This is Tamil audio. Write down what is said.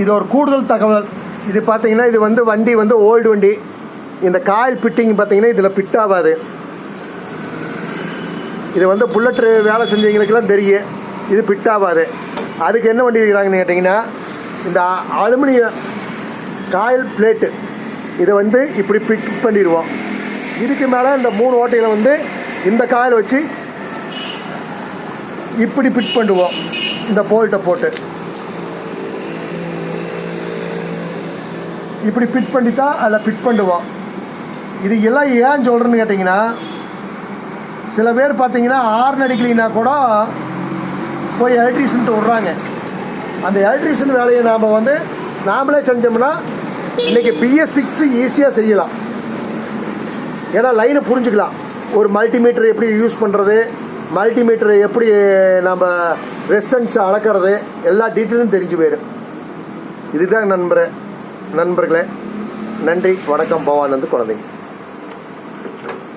இது ஒரு கூடுதல் தகவல். இது பார்த்தீங்கன்னா இது வந்து வண்டி வந்து ஓல்டு வண்டி. இந்த காயில் ஃபிட்டிங் பார்த்தீங்கன்னா இதில் ஃபிட் ஆகாது. இது வந்து புல்லட் வேலை செஞ்சவங்களுக்கெல்லாம் தெரியும். இது ஃபிட் ஆகாது. அதுக்கு என்ன வண்டி இருக்கிறாங்கன்னு கேட்டிங்கன்னா இந்த அலுமினிய காயில் பிளேட்டு இதை வந்து இப்படி பிட் பண்ணிடுவோம். இதுக்கு மேலே இந்த மூணு ஓட்டைகளை வந்து இந்த காயில் வச்சு இப்படி பிட் பண்ணுவோம். இந்த போல்ட்டை போட்டு. இப்படி ஃபிட் பண்ணி தான் அதில் ஃபிட் பண்ணுவோம் இது எல்லாம் ஏன் சொல்கிறேன்னு கேட்டிங்கன்னா சில பேர் பார்த்தீங்கன்னா ஆறு அடிக்கலைன்னா கூட போய் எலக்ட்ரீஷியன்ட்டு விட்றாங்க. அந்த எலக்ட்ரீஷியன் வேலையை நாம் வந்து நாமளே செஞ்சோம்னா இன்றைக்கி பிஎஸ் சிக்ஸ் ஈஸியாக செய்யலாம். ஏன்னா லைனை புரிஞ்சுக்கலாம். ஒரு மல்டிமீட்டர் எப்படி யூஸ் பண்ணுறது மல்டிமீட்டரை எப்படி நம்ம ரெசன்ஸ் அளக்கிறது எல்லா டீட்டெயிலும் தெரிஞ்சு போயிடும். இதுதான் நண்பர். நண்பர்களே நன்றி வணக்கம் பவானந்து குழந்தைங்க